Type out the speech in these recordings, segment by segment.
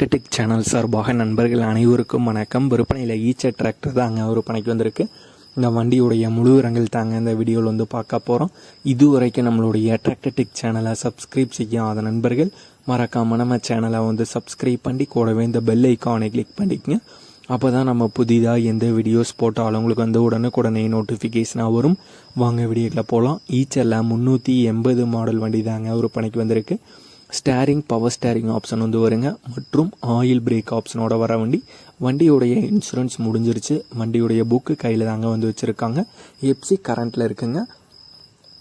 Tractor Tech channel சார்பாக நண்பர்கள் அனைவருக்கும் வணக்கம். விற்பனையில் ஈச்ச டிராக்டர் தாங்க விற்பனைக்கு வந்திருக்கு. இந்த வண்டியுடைய முழு விவரங்கள் தாங்க இந்த வீடியோவில் வந்து பார்க்க போகிறோம் இதுவரைக்கும் நம்மளுடைய டிராக்டர்டெக் சேனலை சப்ஸ்கிரைப் செய்யாத நண்பர்கள் மறக்காம நம்ம சேனலை வந்து சப்ஸ்கிரைப் பண்ணி கூடவே இந்த பெல் ஐக்கானை கிளிக் பண்ணிக்கங்க. அப்போ தான் நம்ம புதிதாக எந்த வீடியோஸ் போட்டாலும் உங்களுக்கு வந்து உடனுக்குடனே நோட்டிஃபிகேஷனாக வரும். வாங்க வீடியோக்கில் போகலாம் ஈச்சரில் முந்நூற்றி எண்பது மாடல் வண்டி தாங்க விற்பனைக்கு வந்திருக்கு. ஸ்டேரிங் பவர் ஸ்டேரிங் ஆப்ஷன் வந்து வருங்க. மற்றும் ஆயில் பிரேக் ஆப்ஷனோட வர வண்டி. வண்டியுடைய இன்சூரன்ஸ் முடிஞ்சிருச்சு. வண்டியுடைய புக்கு கையில் தாங்க வந்து வச்சுருக்காங்க. எப்சி கரண்ட்டில் இருக்குங்க.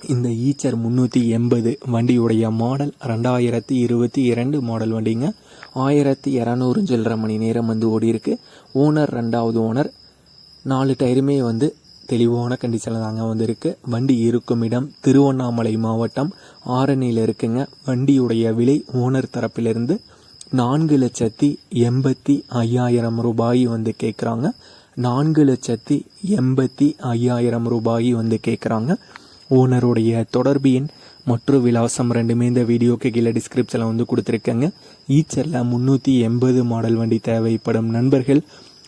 இந்த ஈச்சர் முந்நூற்றி எண்பது. வண்டியுடைய மாடல் ரெண்டாயிரத்தி இருபத்தி இரண்டு மாடல் வண்டிங்க. ஆயிரத்தி இரநூறு சில்லரை மணி நேரம் வந்து ஓடி இருக்கு ஓனர் ரெண்டாவது ஓனர் நாலு டயருமே வந்து தெளிவான கண்டிஷனில் தாங்க வந்திருக்கு. வண்டி இருக்கும் இடம் திருவண்ணாமலை மாவட்டம் ஆரணியில் இருக்குங்க. வண்டியுடைய விலை ஓனர் தரப்பிலிருந்து நான்கு லட்சத்தி எண்பத்தி ஐயாயிரம் ரூபாய் வந்து கேட்குறாங்க நான்கு லட்சத்தி எண்பத்தி ஐயாயிரம் ரூபாய் வந்து கேட்குறாங்க ஓனருடைய தொடர்பு எண் மற்றும் விலாசம் ரெண்டுமே இந்த வீடியோக்கு கீழே டிஸ்கிரிப்ஷனில் வந்து கொடுத்துருக்கேங்க. ஈச்சரில் முந்நூற்றி எண்பது மாடல் வண்டி தேவைப்படும் நண்பர்கள்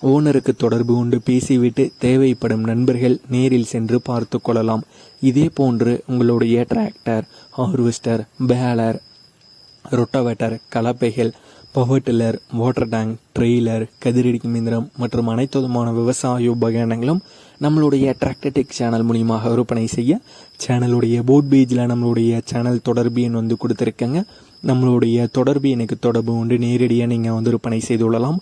ஓனருக்கு தொடர்பு கொண்டு பேசிவிட்டு தேவைப்படும் நண்பர்கள் நேரில் சென்று பார்த்து கொள்ளலாம். இதே போன்று உங்களுடைய tractor harvester baler rotavator கலப்பைகள் power tiller water tank trailer கதிரடிக்கும் இயந்திரம் மற்றும் அனைத்து விதமான விவசாய உபகரணங்களும் நம்மளுடைய டிராக்டர்டெக் சேனல் மூலியமாக விற்பனை செய்ய சேனலுடைய போட் பேஜில் நம்மளுடைய சேனல் தொடர்பு எண் வந்து கொடுத்துருக்கேங்க. நம்மளுடைய தொடர்பு எனக்கு தொடர்பு உண்டு. நேரடியாக நீங்கள் வந்து விற்பனை செய்து கொள்ளலாம்.